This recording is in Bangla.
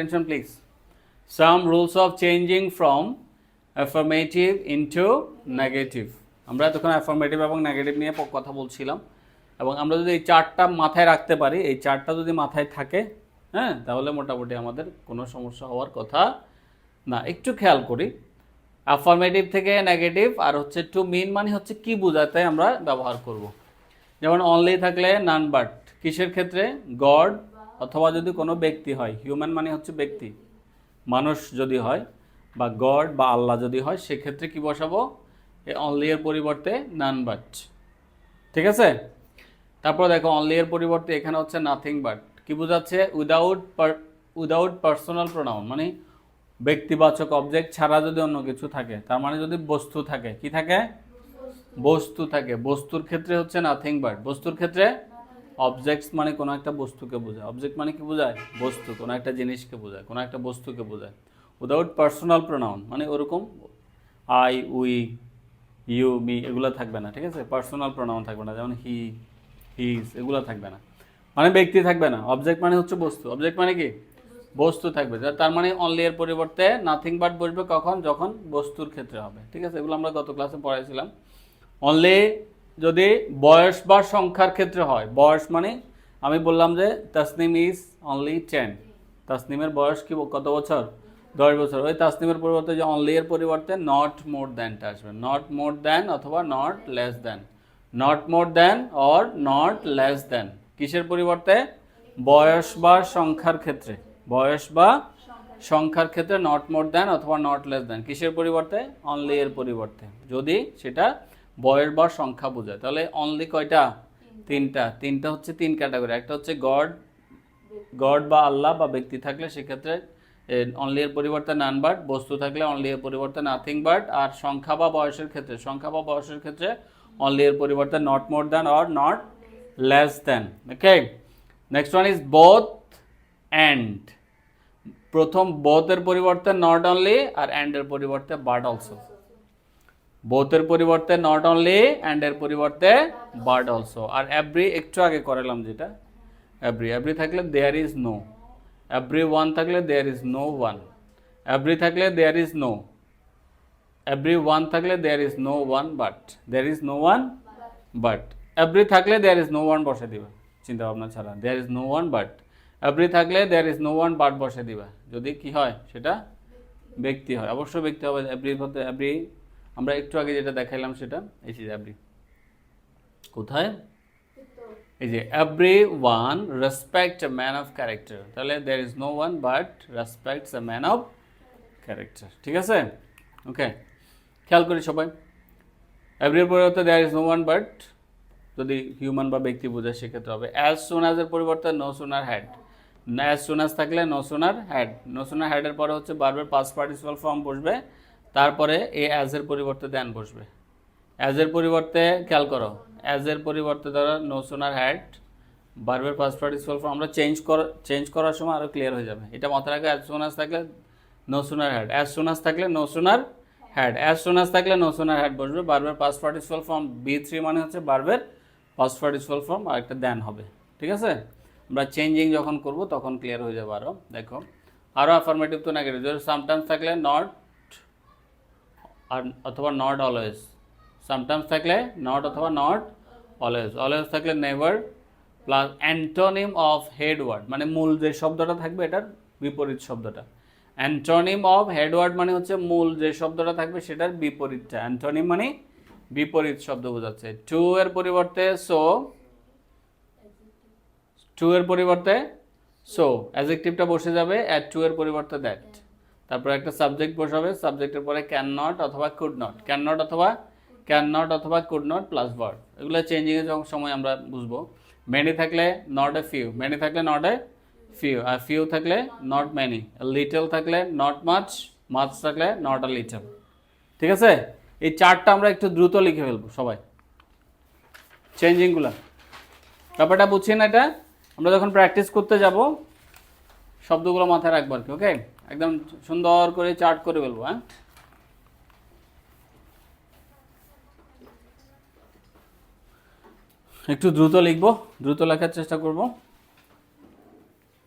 Attention, please. Some rules of changing from affirmative into negative. আমরা এতক্ষণ অ্যাফার্মেটিভ এবং নেগেটিভ নিয়ে কথা বলছিলাম এবং আমরা যদি এই চারটা মাথায় রাখতে পারি, এই চারটা যদি মাথায় থাকে হ্যাঁ তাহলে মোটামুটি আমাদের কোনো সমস্যা হওয়ার কথা না একটু খেয়াল করি অ্যাফার্মেটিভ থেকে নেগেটিভ আর হচ্ছে টু মিন মানে হচ্ছে কি বোঝাতে আমরা ব্যবহার করব। যেমন অনলি থাকলে নান বাট কিসের ক্ষেত্রে গড অথবা যদি কোনো ব্যক্তি হয় হিউম্যান মানে হচ্ছে ব্যক্তি, মানুষ যদি হয় বা গড বা আল্লাহ যদি হয়, সেক্ষেত্রে কি বসাবো? অনলি এর পরিবর্তে নান বাট ঠিক আছে? তারপর দেখো অনলি এর পরিবর্তে এখানে হচ্ছে নাথিং বাট কি বোঝাচ্ছে? উইদাউট উইদাউট পার্সোনাল প্রোনাউন মানে ব্যক্তিবাচক অবজেক্ট ছাড়া যদি অন্য কিছু থাকে, তার মানে যদি বস্তু থাকে, কি থাকে? বস্তু থাকে। বস্তুর ক্ষেত্রে হচ্ছে নাথিং বাট বস্তুর ক্ষেত্রে অবজেক্টস মানে কোনো একটা বস্তুকে বোঝায়। অবজেক্ট মানে কি বোঝায়? বস্তু, কোনো একটা জিনিসকে বোঝায়, কোনো একটা বস্তুকে বোঝায়। উইদাউট পার্সোনাল প্রোনাউন মানে ওরকম আই উই ইউ মি এগুলো থাকবে না, ঠিক আছে? পার্সোনাল প্রোনাউন থাকবে না, যেমন হি হিজ এগুলো থাকবে না। মানে ব্যক্তি থাকবে না। অবজেক্ট মানে হচ্ছে বস্তু। অবজেক্ট মানে কি? বস্তু থাকবে। তার মানে অনলি এর পরিবর্তে নাথিং বাট বসবে কখন? যখন বস্তুর ক্ষেত্রে হবে। ঠিক আছে? এগুলো আমরা গত ক্লাসে পড়াইছিলাম। অনলি যদি বয়স বা সংখ্যার ক্ষেত্রে হয়, বয়স মানে আমি বললাম যে তাসনিম ইজ অনলি টেন তাসনিমের বয়স কি কত বছর? দশ বছর। ওই তাসনিমের পরিবর্তে যে অনলি এর পরিবর্তে নট মোর দ্যানটা আসবে। নট মোর দ্যান অথবা not less than not more than or not less than কিসের পরিবর্তে? বয়স বা সংখ্যার ক্ষেত্রে। বয়স বা সংখ্যার ক্ষেত্রে নট মোর দ্যান অথবা নট লেস দ্যান কিসের পরিবর্তে? অনলি এর পরিবর্তে। যদি সেটা বয়স বা সংখ্যা বোঝায়। তাহলে অনলি কয়টা? তিনটা। তিনটা। হচ্ছে তিন ক্যাটাগরি একটা হচ্ছে গড গড বা আল্লাহ বা ব্যক্তি থাকলে সেক্ষেত্রে অনলি এর পরিবর্তে নান বাট বস্তু থাকলে অনলি এর পরিবর্তে নাথিং বাট আর সংখ্যা বা বয়সের ক্ষেত্রে সংখ্যা বা বয়সের ক্ষেত্রে অনলি এর পরিবর্তে not more than or not less than okay next one is both and প্রথম বোথের পরিবর্তে নট অনলি আর অ্যান্ড এর পরিবর্তে বাট অলসো বোথের পরিবর্তে নট অনলি অ্যান্ড এর পরিবর্তে বাট অলসো আর এভরি একটু আগে করালাম যেটা এভরি এভরি থাকলে there is no every one থাকলে there is no one every থাকলে there is no every one থাকলে there is no one but there is no one but every থাকলে দেয়ার ইজ নো ওয়ান বসে দিবা। চিন্তা ভাবনা ছাড়া। There is no one but every থাকলে there is no one but বসে দিবা। যদি কি হয়, সেটা ব্যক্তি হয়। অবশ্য ব্যক্তি হবে। এভরি এভরি আমরা একটু আগে যেটা দেখাইলাম সেটা এই যে এভরি কোথায়? এই যে every one respect a man of character তাহলে there is no one but respects a man of character ঠিক আছে? ওকে খেয়াল করি সবাই। এভরির পরিবর্তে there is no one but যদি হিউম্যান বা ব্যক্তি বোঝায় সেক্ষেত্রে হবে অ্যাজ সুন অ্যাজের পরিবর্তে no sooner had as soon as থাকলে no sooner had no sooner হ্যাডের পরে হচ্ছে বারবার পাস পার্টিসিপাল ফর্ম বসবে। তারপরে এ অ্যাজের পরিবর্তে দেন বসবে। অ্যাজের পরিবর্তে খেয়াল করো অ্যাজের পরিবর্তে ধরো নো সুনার হ্যাড বারবার পাস পার্টিসিপাল ফর্ম আমরা চেঞ্জ কর চেঞ্জ করার সময় আরও ক্লিয়ার হয়ে যাবে। এটা মাথায় রাখে অ্যাজ সুন অ্যাজ থাকলে no sooner had as soon as থাকলে no sooner had as soon as থাকলে নো সোনার হ্যাড বসবে। বারবার past participle form V three মানে হচ্ছে বারবার পাস পার্টিসিপাল ফর্ম আর একটা দেন হবে। ঠিক আছে? আমরা চেঞ্জিং যখন করব, তখন ক্লিয়ার হয়ে যাবে আরও দেখো আরও অ্যাফার্মেটিভ তো নেগেটিভ সামটাইমস থাকলে নট আর অথবা নট অলওয়েজ সামটাইমস থাকলে নট অথবা নট অলওয়েজ অলওয়েজ থাকলে never plus antonym of head word মানে মূল যে শব্দটা থাকবে এটার বিপরীত শব্দটা। অ্যান্টোনিম অফ হেড ওয়ার্ড মানে হচ্ছে মূল যে শব্দটা থাকবে সেটার বিপরীতটা। অ্যান্টোনিম মানে বিপরীত শব্দ বোঝাচ্ছে। টু এর পরিবর্তে সো টু এর পরিবর্তে সো অ্যাজেক্টিভটা বসে যাবে অ্যাট টু এর পরিবর্তে দ্যাট তারপরে একটা সাবজেক্ট বসাবে সাবজেক্টের পরে ক্যান নট অথবা কুড নট ক্যান নট অথবা ক্যান নট অথবা কুড নট প্লাস ভার্ড এগুলো চেঞ্জিংয়ের যখন সময় আমরা বুঝব। মেনি থাকলে নট এ ফিউ মেনি থাকলে নট এ ফিউ আর ফিউ থাকলে নট মেনি লিটল থাকলে নট মাচ মাছ থাকলে নট আ লিটল ঠিক আছে? এই চারটা আমরা একটু দ্রুত লিখে ফেলব, সবাই। চেঞ্জিংগুলো ব্যাপারটা বুঝছি না এটা? আমরা যখন প্র্যাকটিস করতে যাব, শব্দগুলো মাথায় রাখব আর কি ওকে একদম সুন্দর করে চার্ট করে বলব হ্যাঁ? একটু দ্রুত লিখব দ্রুত লেখার চেষ্টা করব।